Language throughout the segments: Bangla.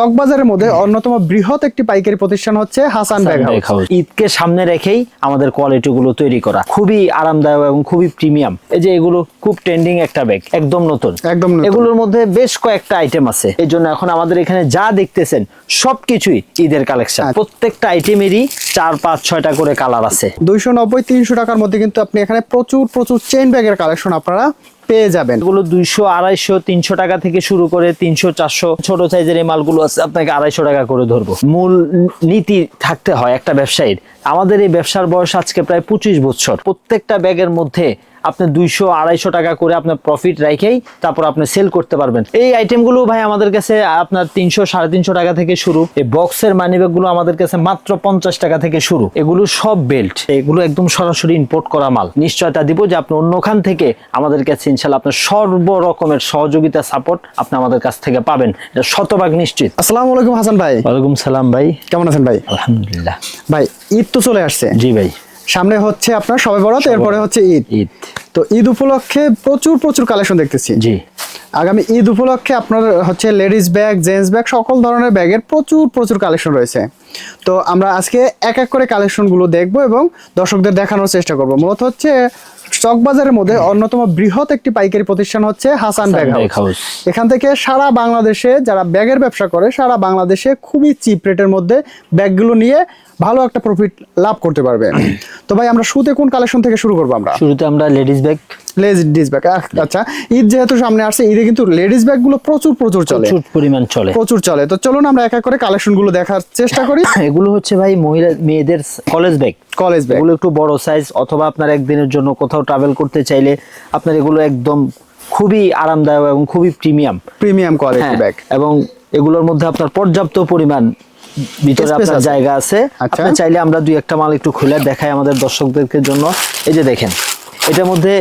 চকবাজারের মধ্যে অন্যতম বৃহৎ একটি পাইকারি প্রতিষ্ঠান হচ্ছে হাসান ব্যাগ হাউস ঈদকে সামনে রেখেই আমাদের কোয়ালিটি গুলো তৈরি করা। খুবই আরামদায়ক এবং খুবই প্রিমিয়াম। এই যে এগুলো খুব ট্রেন্ডিং একটা ব্যাগ একদম নতুন। একদম এগুলোর মধ্যে বেশ কয়েকটা আইটেম আছে। এই জন্য এখন আমাদের এখানে যা দেখতেছেন সবকিছুই ঈদের কালেকশন আচ্ছা। প্রত্যেকটা আইটেমেরই চার পাঁচ ছয়টা করে কালার আছে। দুইশো নব্বই তিনশো টাকার মধ্যে কিন্তু আপনি এখানে প্রচুর প্রচুর চেন ব্যাগের কালেকশন আপনারা পেয়ে যাবেন। এগুলো দুইশো, আড়াইশো, তিনশো টাকা থেকে শুরু করে তিনশো, চারশো ছোট সাইজের এই মালগুলো আছে, আপনাকে আড়াইশো টাকা করে ধরবো। মূল নীতি থাকতে হয় একটা ব্যবসায়ীর। আমাদের এই ব্যবসার বয়স আজকে প্রায় পঁচিশ বছর। প্রত্যেকটা ব্যাগের মধ্যে আপনি দুইশো আড়াইশো টাকা করে আপনার প্রফিট রেখেই তারপর আপনি সেল করতে পারবেন। এই আইটেমগুলো ভাই আমাদের কাছে আপনার তিনশো সাড়ে তিনশো টাকা থেকে শুরু। এই বক্সের মানি গুলো আমাদের কাছে মাত্র পঞ্চাশ টাকা থেকে শুরু। এগুলো সব বেল্ট এগুলো একদম সরাসরি ইম্পোর্ট করা মাল। নিশ্চয়তা দিব যে আপনি অন্যখান থেকে আমাদের কাছে ইনশাল্লাহ আপনার সর্ব রকমের সহযোগিতা সাপোর্ট আপনি আমাদের কাছ থেকে পাবেন। এটা শতভাগ নিশ্চিত। আসসালামু আলাইকুম হাসান ভাই। ওয়ালাইকুম সালাম ভাই। কেমন আছেন ভাই? আলহামদুলিল্লাহ। ভাই ঈদ তো চলে আসছে। জি ভাই। সামনে হচ্ছে আপনার সবে বরাত এরপরে হচ্ছে ঈদ। ঈদ। তো ঈদ উপলক্ষে প্রচুর প্রচুর কালেকশন দেখতেছি। জি। আগামী ঈদ উপলক্ষে আপনার হচ্ছে লেডিস ব্যাগ জেন্টস ব্যাগ সকল ধরনের ব্যাগের প্রচুর প্রচুর কালেকশন রয়েছে। তো আমরা আজকে এক এক করে কালেকশনগুলো দেখব এবং দর্শকদের দেখানোর চেষ্টা করব। মূলত হচ্ছে চকবাজারের মধ্যে অন্যতম বৃহৎ একটি পাইকারি প্রতিষ্ঠান হচ্ছে হাসান ব্যাগ হাউস। এখান থেকে সারা বাংলাদেশে যারা ব্যাগের ব্যবসা করে সারা বাংলাদেশে খুবই চিপ রেটের মধ্যে ব্যাগগুলো নিয়ে ভালো একটা প্রফিট লাভ করতে পারবে। তো ভাই আমরা শুতে কোন কালেকশন থেকে শুরু করব আমরা? শুরুতে আমরা লেডিস ব্যাগ লেডিস ব্যাগ আচ্ছা। ঈদ যেহেতু সামনে আসছে ঈদে কিন্তু লেডিস ব্যাগগুলো প্রচুর প্রচুর চলে। প্রচুর পরিমাণ চলে। প্রচুর চলে। তো চলুন আমরা এক এক করে কালেকশনগুলো দেখার চেষ্টা করি। এগুলো হচ্ছে ভাই মহিলা মেয়েদের কলেজ ব্যাগ কলেজ ব্যাগ এগুলো একটু বড় সাইজ অথবা আপনার একদিনের জন্য কোথাও ট্রাভেল করতে চাইলে আপনার এগুলো একদম খুবই আরামদায়ক এবং খুবই প্রিমিয়াম প্রিমিয়াম কোয়ালিটি ব্যাগ এবং এগুলোর মধ্যে আপনার পর্যাপ্ত পরিমাণ ভিতরে আপনার জায়গা আছে। আচ্ছা। আপনি চাইলে আমরা দুই একটা মাল একটু খুলে দেখাই আমাদের দর্শকদেরকে জন্য। এই যে দেখেন এটার মধ্যে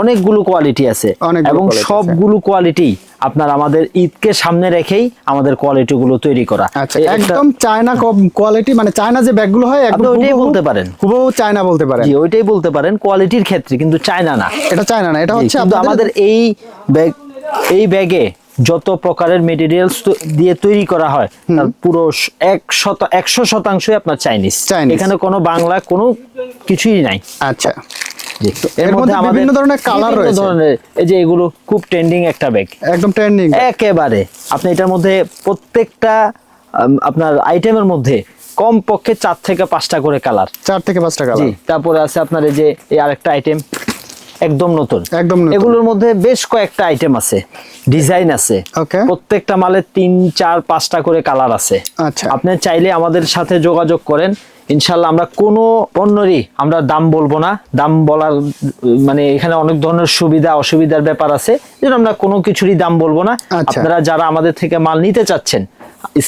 অনেকগুলো কোয়ালিটি আছে এবং সবগুলো কোয়ালিটি আপনার আমাদের ঈদকে সামনে রেখেই আমাদের কোয়ালিটি গুলো তৈরি করা। আচ্ছা একদম চায়না কোয়ালিটি মানে চায়না যে ব্যাগগুলো হয় একদম ওইটাই বলতে পারেন। হুবহু চায়না বলতে পারেন। জি ওইটাই বলতে পারেন কোয়ালিটির ক্ষেত্রে কিন্তু চায়না না। এটা চায়না না এটা হচ্ছে আমাদের এই ব্যাগ এই ব্যাগে যত প্রকারের মেটেরিয়ালস দিয়ে তৈরি করা হয় তার পুরো এক শত একশো শতাংশই আপনার চাইনিজ। এখানে কোনো বাংলা কোনো কিছুই নাই। আচ্ছা। এর মধ্যে বিভিন্ন ধরনের রয়েছে। ধরনের এই যে এগুলো খুব ট্রেন্ডিং একটা ব্যাগ একদম ট্রেন্ডিং একেবারে। আপনি এটার মধ্যে প্রত্যেকটা আপনার আইটেমের মধ্যে কম পক্ষে চার থেকে পাঁচটা করে কালার চার থেকে পাঁচটা কালার তারপরে আছে আপনার এই যে এই আরেকটা আইটেম একদম নতুন। একদম এগুলোর মধ্যে বেশ কয়েকটা আইটেম আছে ডিজাইন আছে। প্রত্যেকটা মালের তিন চার পাঁচটা করে কালার আছে। আচ্ছা। আপনি চাইলে আমাদের সাথে যোগাযোগ করেন। ইনশাল্লাহ আমরা কোনো পণ্যরই আমরা দাম বলব না। দাম বলার মানে এখানে অনেক ধরনের সুবিধা অসুবিধার ব্যাপার আছে। আমরা কোনো কিছুরই দাম বলব না। আচ্ছা। আপনারা যারা আমাদের থেকে মাল নিতে চাচ্ছেন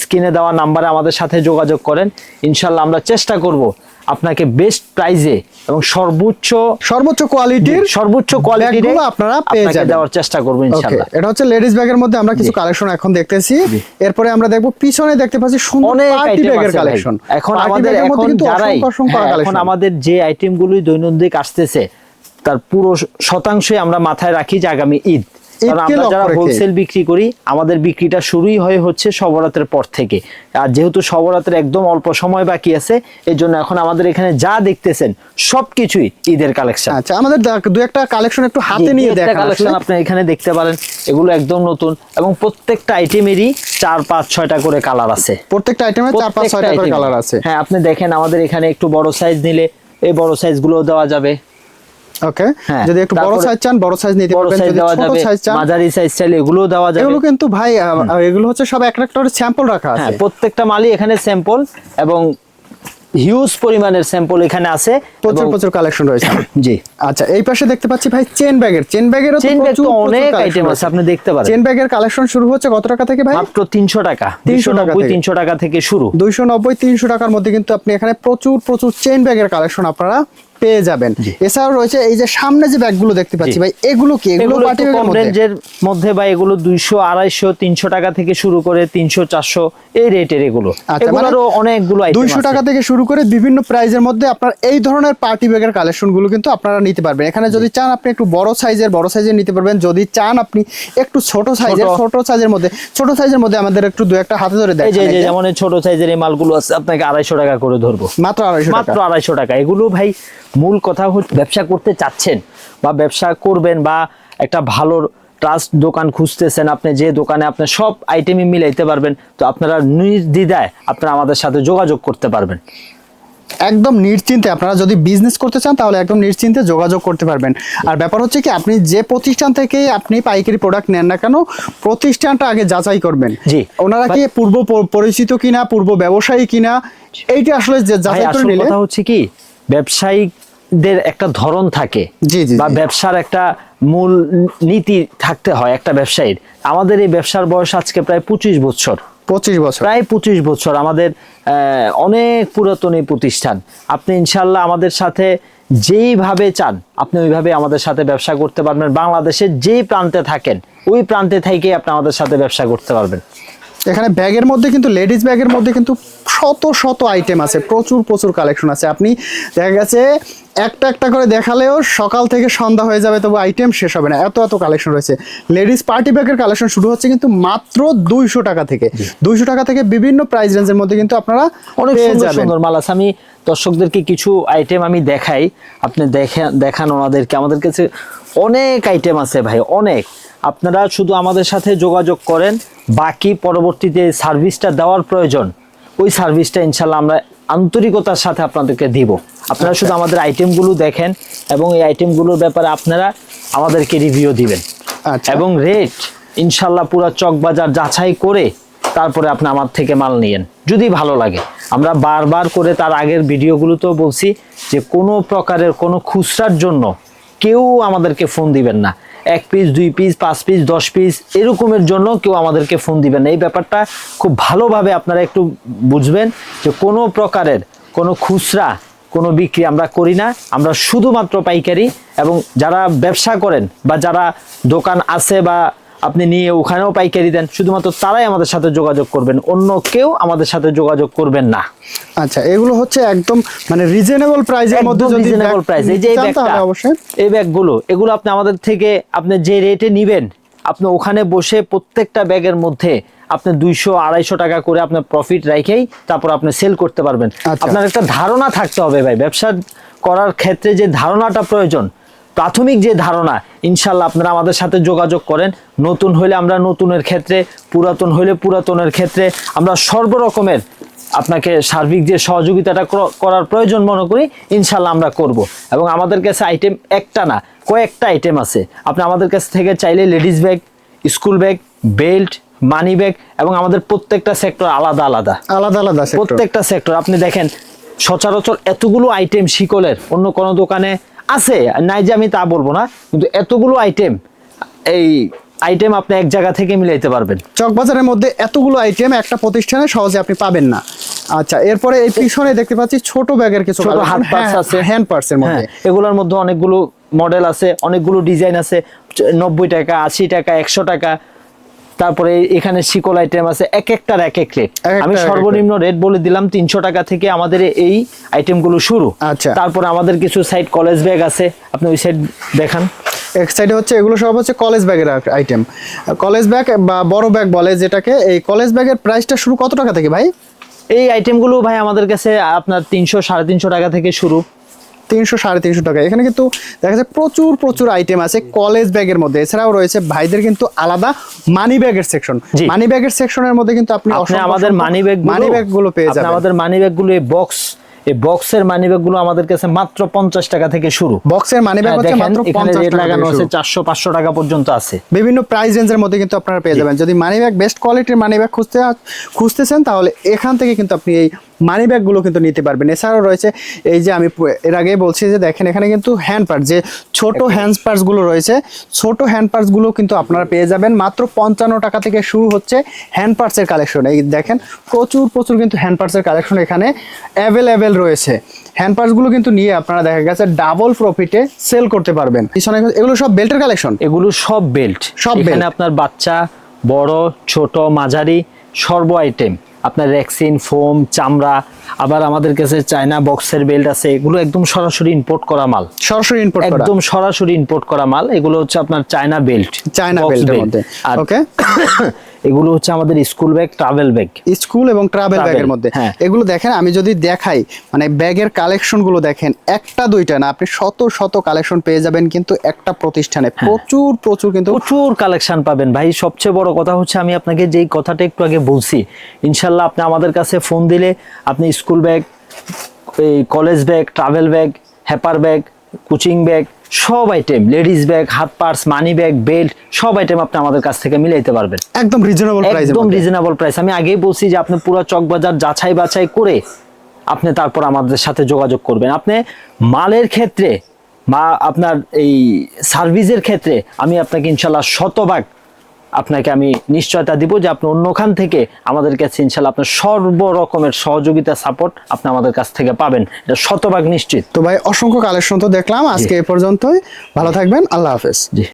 স্ক্রিনে দেওয়া নাম্বারে আমাদের সাথে যোগাযোগ করেন। ইনশাল্লাহ আমরা চেষ্টা করব আপনাকে বেস্ট প্রাইজে এবং সর্বোচ্চ সর্বোচ্চ কোয়ালিটির সর্বোচ্চ কোয়ালিটির আপনারা পেয়ে যাবেন। দেওয়ার চেষ্টা করব ওকে ইনশাল্লাহ। এটা হচ্ছে লেডিস ব্যাগের মধ্যে আমরা কিছু কালেকশন এখন দেখতেছি। এরপরে আমরা দেখব পিছনে দেখতে পাচ্ছি সুন্দর পার্টি ব্যাগের কালেকশন এখন আমাদের এখন যারাই হ্যাঁ, এখন আমাদের যে আইটেমগুলোই দৈনন্দিন আসতেছে তার পুরো শতাংশই আমরা মাথায় রাখি যে আগামী ঈদ। আমরা যারা হোলসেল বিক্রি করি আমাদের বিক্রিটা শুরুই হয় হচ্ছে সবরাতের পর থেকে। আর যেহেতু সবরাতের একদম অল্প সময় বাকি আছে এই জন্য এখন আমাদের এখানে যা দেখতেছেন সবকিছুই ঈদের কালেকশন আচ্ছা আমাদের দু একটা কালেকশন একটু হাতে নিয়ে দেখান কালেকশন আপনি এখানে দেখতে পারেন এগুলো একদম নতুন এবং প্রত্যেকটা আইটেমেরই চার পাঁচ ছয়টা করে কালার আছে। প্রত্যেকটা আইটেমে চার পাঁচ ছয়টা করে কালার আছে। হ্যাঁ আপনি দেখেন আমাদের এখানে একটু বড় সাইজ নিলে এই বড় সাইজগুলো দেওয়া যাবে। ওকে? হ্যাঁ, যদি একটু বড় সাইজ চান বড় সাইজ নিতে পারবেন। যদি ছোট সাইজ চান মাঝারি সাইজ চাইলে এগুলোও দেওয়া যাবে। এগুলো কিন্তু ভাই এগুলো হচ্ছে সব এক একটা স্যাম্পল রাখা হ্যাঁ আছে। প্রত্যেকটা মালই এখানে স্যাম্পল এবং হিউজ পরিমাণের স্যাম্পল এখানে আছে প্রচুর প্রচুর কালেকশন রয়েছে। জি। আচ্ছা এই পাশে দেখতে পাচ্ছি ভাই চেন ব্যাগের চেন ব্যাগেরও চেন ব্যাগ তো অনেক আইটেম আছে আপনি দেখতে পারেন। চেন ব্যাগের কালেকশন শুরু হচ্ছে কত টাকা থেকে ভাই? মাত্র তিনশো টাকা 300 তিনশো টাকা থেকে। তিনশো টাকা থেকে শুরু। দুইশো নব্বই তিনশো টাকার মধ্যে কিন্তু আপনি এখানে প্রচুর প্রচুর চেন ব্যাগের কালেকশন আপনারা পেয়ে যাবেন। এছাড়াও রয়েছে এই যে সামনে যে ব্যাগগুলো দেখতে পাচ্ছি ভাই এগুলো কি? এগুলো পার্টি ব্যাগের রেঞ্জের মধ্যে বা এগুলো দুইশো আড়াইশো তিনশো টাকা থেকে শুরু করে তিনশো চারশো এই রেটের এগুলো। আচ্ছা, মানে এগুলোরও অনেকগুলো দুইশো আছে। টাকা থেকে শুরু করে বিভিন্ন প্রাইজের মধ্যে আপনার এই ধরনের পার্টি ব্যাগের কালেকশনগুলো কিন্তু আপনারা নিতে পারবেন। এখানে যদি চান আপনি একটু বড় সাইজের বড় সাইজের নিতে পারবেন। যদি চান আপনি একটু ছোট সাইজের ছোট। সাইজের মধ্যে ছোট সাইজের মধ্যে আমাদের একটু দু একটা হাতে ধরে এই যে এই যে যেমন ছোট সাইজের এই মালগুলো আছে আপনাকে আড়াইশো টাকা করে ধরবো। মাত্র আড়াইশো টাকা। মাত্র আড়াইশো টাকা। এগুলো ভাই মূল কথা হচ্ছে ব্যবসা করতে চাচ্ছেন বা ব্যবসা করবেন বা একটা ভালো ট্রাস্ট দোকান খুঁজতেছেন আপনি যে দোকানে আপনি সব আইটেমই মিলাইতে পারবেন তো আপনারা নির্দ্বিধায় আপনারা আমাদের সাথে যোগাযোগ করতে পারবেন। একদম নিশ্চিন্তে আপনারা যদি বিজনেস করতে চান তাহলে একদম নিশ্চিন্তে যোগাযোগ করতে পারবেন। আর ব্যাপার হচ্ছে কি আপনি যে প্রতিষ্ঠান থেকে আপনি পাইকারি প্রোডাক্ট নেন না কেন প্রতিষ্ঠানটা আগে যাচাই করবেন। জি। ওনারা কি পূর্ব পরিচিত কিনা পূর্ব ব্যবসায়ী কিনা এইটা আসলে যাচাই করে নিলে কথা হচ্ছে কি ব্যবসায়িকদের একটা ধরন থাকে বা ব্যবসার একটা মূল নীতি থাকতে হয় একটা ব্যবসায়ীর। আমাদের এই ব্যবসার বয়স আজকে প্রায় পঁচিশ বছর। পঁচিশ বছর। প্রায় পঁচিশ বছর আমাদের আহ, অনেক পুরাতন এই প্রতিষ্ঠান। আপনি ইনশাল্লাহ আমাদের সাথে যেইভাবে চান আপনি ওইভাবে আমাদের সাথে ব্যবসা করতে পারবেন। বাংলাদেশের যেই প্রান্তে থাকেন ওই প্রান্তে থেকে আপনি আমাদের সাথে ব্যবসা করতে পারবেন। এখানে ব্যাগের মধ্যে কিন্তু লেডিস ব্যাগের মধ্যে কিন্তু শত শত আইটেম আছে প্রচুর প্রচুর কালেকশন আছে। আপনি দেখা গেছে একটা একটা করে দেখালেও সকাল থেকে সন্ধ্যা হয়ে যাবে তবু আইটেম শেষ হবে না। এত এত কালেকশন রয়েছে। লেডিস পার্টি ব্যাগের কালেকশন শুরু হচ্ছে কিন্তু মাত্র দুইশো টাকা থেকে। দুইশো টাকা থেকে বিভিন্ন প্রাইস রেঞ্জের মধ্যে কিন্তু আপনারা অনেক সুন্দর মাল আছে। আমি দর্শকদেরকে কিছু আইটেম আমি দেখাই। আপনি দেখেন দেখান ওনাদেরকে। আমাদের কাছে অনেক আইটেম আছে ভাই অনেক। আপনারা শুধু আমাদের সাথে যোগাযোগ করেন বাকি পরবর্তীতে সার্ভিসটা দেওয়ার প্রয়োজন ওই সার্ভিসটা ইনশাল্লাহ আমরা আন্তরিকতার সাথে আপনাদেরকে দিব। আপনারা শুধু আমাদের আইটেমগুলো দেখেন এবং এই আইটেমগুলোর ব্যাপারে আপনারা আমাদেরকে রিভিউ দিবেন। আচ্ছা। এবং রেট ইনশাল্লাহ পুরো চক বাজার যাচাই করে তারপরে আপনি আমার থেকে মাল নিয়েন যদি ভালো লাগে। আমরা বারবার করে তার আগের ভিডিওগুলোতেও বলছি যে কোনো প্রকারের কোনো খুচরার জন্য কেউ আমাদেরকে ফোন দিবেন না। এক পিস দুই পিস পাঁচ পিস দশ পিস এরকমের জন্য কেউ আমাদেরকে ফোন দিবেন এই ব্যাপারটা খুব ভালোভাবে আপনারা একটু বুঝবেন যে কোনো প্রকারের কোনো খুচরা, কোনো বিক্রি আমরা করি না। আমরা শুধুমাত্র পাইকারি এবং যারা ব্যবসা করেন বা যারা দোকান আছে বা আপনি নিয়ে ওখানেও পাইকারি দেন শুধুমাত্র তারাই আমাদের সাথে যোগাযোগ করবেন অন্য কেউ আমাদের সাথে যোগাযোগ করবেন না। আচ্ছা এগুলো হচ্ছে একদম মানে রিজনেবল প্রাইসের মধ্যে যদি রিজনেবল প্রাইস এই যে এই ব্যাগটা অবশ্যই। এই ব্যাগগুলো এগুলো আপনি আমাদের থেকে আপনি যে রেটে নিবেন আপনি ওখানে বসে প্রত্যেকটা ব্যাগের মধ্যে আপনি দুইশো আড়াইশো টাকা করে আপনার প্রফিট রাখেই তারপর আপনি সেল করতে পারবেন। আচ্ছা। আপনার একটা ধারণা থাকতে হবে ভাই ব্যবসা করার ক্ষেত্রে যে ধারণাটা প্রয়োজন প্রাথমিক যে ধারণা ইনশাল্লাহ আপনারা আমাদের সাথে যোগাযোগ করেন। নতুন হলে আমরা নতুনের ক্ষেত্রে পুরাতন হলে পুরাতনের ক্ষেত্রে আমরা সর্বরকমের আপনাকে সার্বিক যে সহযোগিতাটা কর- করার প্রয়োজন মনে করি ইনশাল্লাহ আমরা করব। এবং আমাদের কাছে আইটেম একটা না কয়েকটা আইটেম আছে। আপনি আমাদের কাছ থেকে চাইলে ladies bag school bag belt money bag এবং আমাদের প্রত্যেকটা সেক্টর আলাদা আলাদা। আলাদা আলাদা। প্রত্যেকটা সেক্টর। আপনি দেখেন সচরাচর এতগুলো আইটেম শিকলের অন্য কোনো দোকানে আছে নাই যে আমি তা বলব না কিন্তু এতগুলো আইটেম এই আইটেম আপনি এক জায়গা থেকে মিলাইতে পারবেন। চকবাজারের মধ্যে এতগুলো আইটেম একটা প্রতিষ্ঠানে সহজে আপনি পাবেন না। আচ্ছা এরপরে এই পিছনে দেখতে পাচ্ছি ছোট ব্যাগের কিছু ছোট হাত পার্স আছে। হ্যান্ড পার্সের মধ্যে। হ্যাঁ, এগুলোর মধ্যে অনেকগুলো মডেল আছে অনেকগুলো ডিজাইন আছে নব্বই টাকা আশি টাকা একশো টাকা তারপরে এখানে শিকল আইটেম আছে এক একটার এক এক রেট আমি সর্বনিম্ন রেট বলে দিলাম তিনশো টাকা থেকে আমাদের এই আইটেমগুলো শুরু। আচ্ছা। তারপর আমাদের কিছু সাইড কলেজ ব্যাগ আছে আপনি ওই সাইড দেখান। এক সাইডে হচ্ছে এগুলো সব হচ্ছে কলেজ ব্যাগের আইটেম কলেজ ব্যাগ বা বড় ব্যাগ বলে যেটাকে এই কলেজ ব্যাগের প্রাইসটা শুরু কত টাকা থেকে ভাই? এই আইটেমগুলো ভাই আমাদের কাছে আপনার তিনশো সাড়ে তিনশো টাকা থেকে শুরু। তিনশো সাড়ে তিনশো টাকা। এখানে কিন্তু দেখা যাচ্ছে প্রচুর প্রচুর আইটেম আছে কলেজ ব্যাগের মধ্যে। এছাড়াও রয়েছে ভাইদের কিন্তু আলাদা মানি ব্যাগের সেকশন মানি ব্যাগের সেকশনের মধ্যে কিন্তু আপনি আমাদের মানি ব্যাগ মানি ব্যাগগুলো পেয়ে যাবেন। আমাদের মানি ব্যাগগুলো বক্স এই বক্সের মানি ব্যাগগুলো আমাদের কাছে মাত্র পঞ্চাশ টাকা থেকে শুরু। বক্সের মানি ব্যাগ হচ্ছে মাত্র এখানে পঞ্চাশ রেট টাকা লাগানো আছে শুরু। চারশো পাঁচশো টাকা পর্যন্ত আছে। বিভিন্ন প্রাইস রেঞ্জের মধ্যে কিন্তু আপনারা পেয়ে যাবেন। যদি মানি ব্যাগ বেস্ট কোয়ালিটির মানি ব্যাগ খুঁজতে খুঁজতেছেন তাহলে এখান থেকে কিন্তু আপনি এই মানি ব্যাগগুলো কিন্তু নিতে পারবেন। এছাড়াও রয়েছে এই যে আমি এর আগে বলছি যে দেখেন এখানে কিন্তু হ্যান্ড পার্স যে ছোট হ্যান্ড পার্সগুলো রয়েছে ছোট হ্যান্ড পার্সগুলো কিন্তু আপনারা পেয়ে যাবেন। মাত্র পঞ্চান্ন টাকা থেকে শুরু হচ্ছে হ্যান্ড পার্সের কালেকশন এই দেখেন প্রচুর প্রচুর কিন্তু হ্যান্ড পার্সের কালেকশন এখানে অ্যাভেলেবেল রয়েছে। হ্যান্ড পার্সগুলো কিন্তু নিয়ে আপনারা দেখা গেছে ডাবল প্রফিটে সেল করতে পারবেন। পিছনে এগুলো সব বেল্টের কালেকশন এগুলো সব বেল্ট সব belt। আপনার বাচ্চা বড় ছোট মাঝারি সর্ব আইটেম আপনার রেক্সিন ফোম চামড়া আবার আমাদের কাছে চায়না বক্সের বেল্ট আছে এগুলো একদম সরাসরি ইম্পোর্ট করা মাল। সরাসরি ইম্পোর্ট করা? একদম সরাসরি ইম্পোর্ট করা মাল এগুলো হচ্ছে আপনার চায়না বেল্ট চায়না বেল্টের মধ্যে। আর ওকে এগুলো হচ্ছে আমাদের school bag travel bag school এবং ট্রাভেল ব্যাগের মধ্যে হ্যাঁ। এগুলো দেখেন আমি যদি দেখাই মানে ব্যাগের কালেকশনগুলো দেখেন একটা দুইটা না আপনি শত শত কালেকশন পেয়ে যাবেন কিন্তু একটা প্রতিষ্ঠানে হ্যাঁ। প্রচুর প্রচুর কিন্তু প্রচুর কালেকশন পাবেন ভাই সবচেয়ে বড় কথা হচ্ছে আমি আপনাকে যেই কথাটা একটু আগে বলছি ইনশাল্লাহ আপনি আমাদের কাছে ফোন দিলে আপনি স্কুল ব্যাগ এই কলেজ ব্যাগ ট্রাভেল ব্যাগ হ্যাপার ব্যাগ কোচিং ব্যাগ সব আইটেম লেডিস ব্যাগ হাত পার্স মানি ব্যাগ বেল্ট সব আইটেম আপনি আমাদের কাছ থেকে মিলাইতে পারবেন। একদম রিজনেবল প্রাইস একদম রিজনেবল প্রাইস আমি আগেই বলছি যে আপনি পুরো চক বাজার যাচাই বাছাই করে আপনি তারপর আমাদের সাথে যোগাযোগ করবেন। আপনি মালের ক্ষেত্রে বা আপনার এই সার্ভিসের ক্ষেত্রে আমি আপনাকে ইনশাল্লাহ শতভাগ আপনাকে আমি নিশ্চয়তা দিব যে আপনি অন্যখান থেকে আমাদের কাছে ইনশাল্লাহ আপনার সর্ব রকমের সহযোগিতা সাপোর্ট আপনি আমাদের কাছ থেকে পাবেন। এটা শতভাগ নিশ্চিত। তো ভাই অসংখ্য কালেকশন তো দেখলাম। আজকে এ পর্যন্তই। ভালো থাকবেন। আল্লাহ হাফেজ। জি।